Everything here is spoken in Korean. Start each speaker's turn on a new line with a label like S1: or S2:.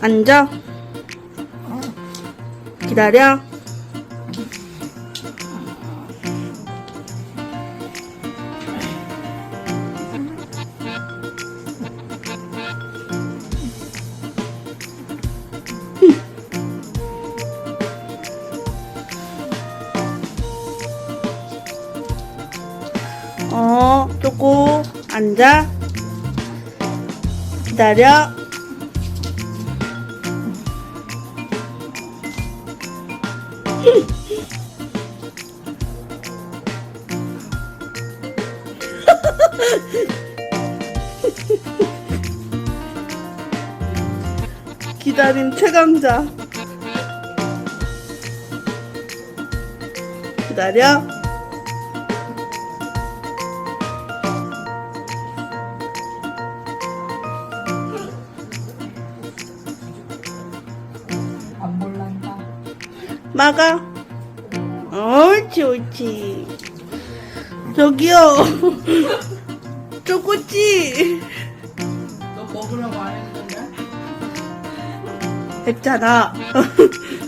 S1: 앉아. 기다려. 어, 쪼꼬, 앉아. 기다려. 기다림 최강자. 기다려. 막아. 옳지, 옳지. 저기요. 쪼꼬찌.
S2: 너 먹으라고 안 했는데?
S1: 했잖아.